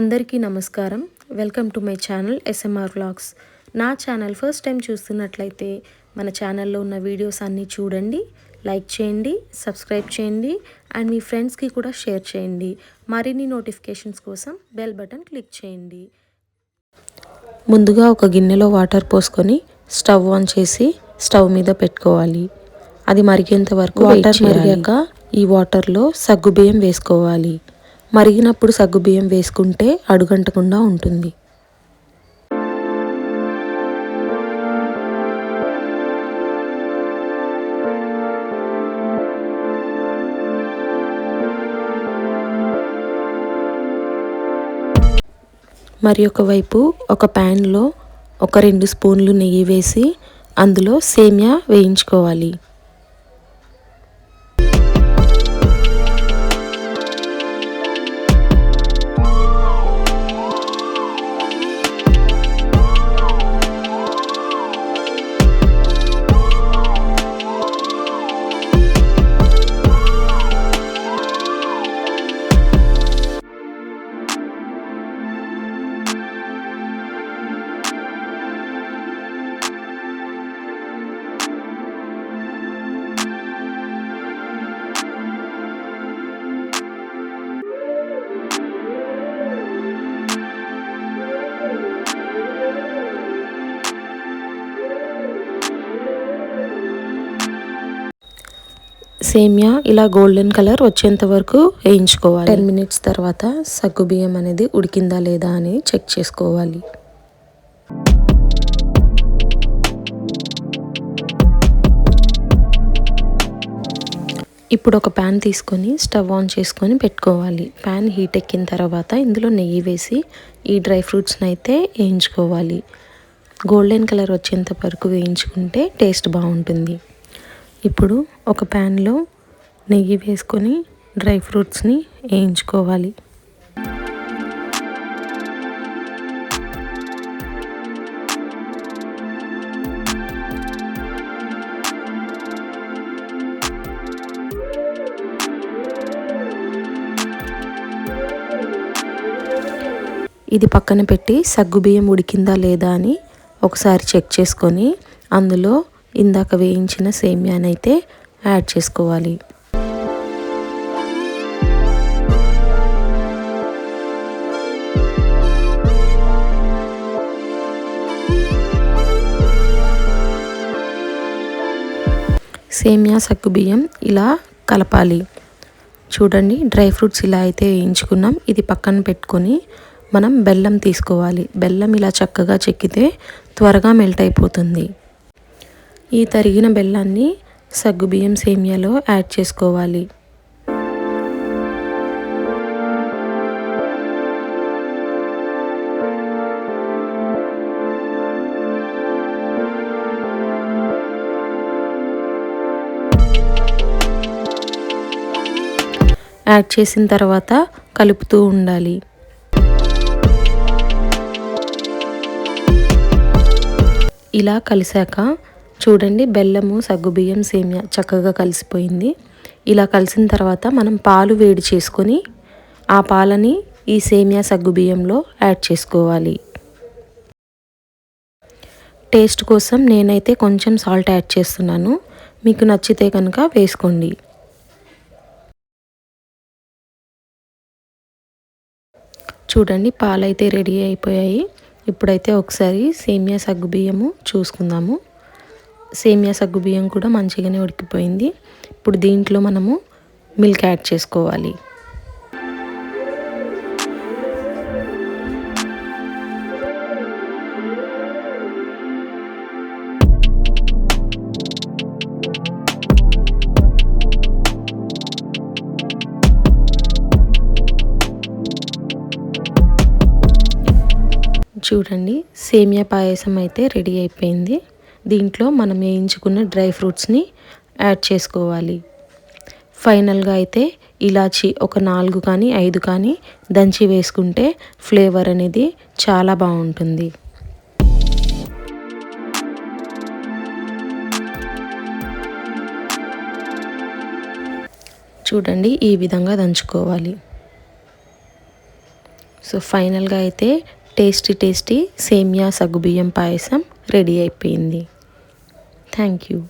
అందరికీ నమస్కారం. Welcome to my channel SMR vlogs నా ఛానల్ ఫస్ట్ టైం చూస్తున్నట్లయితే మన ఛానల్లో ఉన్న వీడియోస్ అన్నీ చూడండి లైక్ చేయండి సబ్స్క్రైబ్ చేయండి అండ్ మీ ఫ్రెండ్స్కి కూడా షేర్ చేయండి. మరిన్ని నోటిఫికేషన్స్ కోసం బెల్ బటన్ క్లిక్ చేయండి. ముందుగా ఒక గిన్నెలో వాటర్ పోసుకొని స్టవ్ ఆన్ చేసి స్టవ్ మీద పెట్టుకోవాలి. అది మరిగేంత వరకు వాటర్ మరిగాక ఈ వాటర్లో సగ్గుబియ్యం వేసుకోవాలి. మరిగినప్పుడు సగ్గుబియ్యం వేసుకుంటే అడుగంటకుండా ఉంటుంది. మరి ఒకవైపు ఒక ప్యాన్లో ఒక రెండు స్పూన్లు నెయ్యి వేసి అందులో సేమియా వేయించుకోవాలి. సేమియా ఇలా గోల్డెన్ కలర్ వచ్చేంత వరకు వేయించుకోవాలి. టెన్ మినిట్స్ తర్వాత సగ్గు బియ్యం అనేది ఉడికిందా లేదా అని చెక్ చేసుకోవాలి. ఇప్పుడు ఒక ప్యాన్ తీసుకొని స్టవ్ ఆన్ చేసుకొని పెట్టుకోవాలి. ప్యాన్ హీట్ ఎక్కిన తర్వాత ఇందులో నెయ్యి వేసి ఈ డ్రై ఫ్రూట్స్ని అయితే వేయించుకోవాలి. గోల్డెన్ కలర్ వచ్చేంత వరకు వేయించుకుంటే టేస్ట్ బాగుంటుంది. ఇప్పుడు ఒక ప్యాన్లో నెయ్యి వేసుకొని డ్రై ఫ్రూట్స్ని వేయించుకోవాలి. ఇది పక్కన పెట్టి సగ్గుబియ్యం ఉడికిందా లేదా అని ఒకసారి చెక్ చేసుకొని అందులో ఇందాక వేయించిన సేమ్యానైతే యాడ్ చేసుకోవాలి. సేమియా సగ్గుబియ్యం ఇలా కలపాలి. చూడండి డ్రై ఫ్రూట్స్ ఇలా అయితే వేయించుకున్నాం. ఇది పక్కన పెట్టుకొని మనం బెల్లం తీసుకోవాలి. బెల్లం ఇలా చక్కగా చెక్కితే త్వరగా మెల్ట్ అయిపోతుంది. ఈ తరిగిన బెల్లాన్ని సగ్గుబియ్యం సేమియాలో యాడ్ చేసుకోవాలి. యాడ్ చేసిన తర్వాత కలుపుతూ ఉండాలి. ఇలా కలిసాక చూడండి బెల్లము సగ్గుబియ్యం సేమియా చక్కగా కలిసిపోయింది. ఇలా కలిసిన తర్వాత మనం పాలు వేడి చేసుకొని ఆ పాలని ఈ సేమియా సగ్గుబియ్యంలో యాడ్ చేసుకోవాలి. టేస్ట్ కోసం నేనైతే కొంచెం సాల్ట్ యాడ్ చేస్తున్నాను. మీకు నచ్చితే కనుక వేసుకోండి. చూడండి పాలైతే రెడీ అయిపోయాయి. ఇప్పుడైతే ఒకసారి సేమియా సగ్గుబియ్యము చూసుకుందాము. సేమియా సగ్గుబియ్యం కూడా మంచిగానే ఉడికిపోయింది. ఇప్పుడు దీంట్లో మనము మిల్క్ యాడ్ చేసుకోవాలి. చూడండి సేమియా పాయసం అయితే రెడీ అయిపోయింది. దీంట్లో మనం వేయించుకున్న డ్రై ఫ్రూట్స్ని యాడ్ చేసుకోవాలి. ఫైనల్గా అయితే ఇలాచి ఒక నాలుగు కానీ ఐదు కానీ దంచి వేసుకుంటే ఫ్లేవర్ అనేది చాలా బాగుంటుంది. చూడండి ఈ విధంగా దంచుకోవాలి. సో ఫైనల్గా అయితే టేస్టీ టేస్టీ సేమియా సగ్గుబియ్యం పాయసం రెడీ అయిపోయింది. Thank you.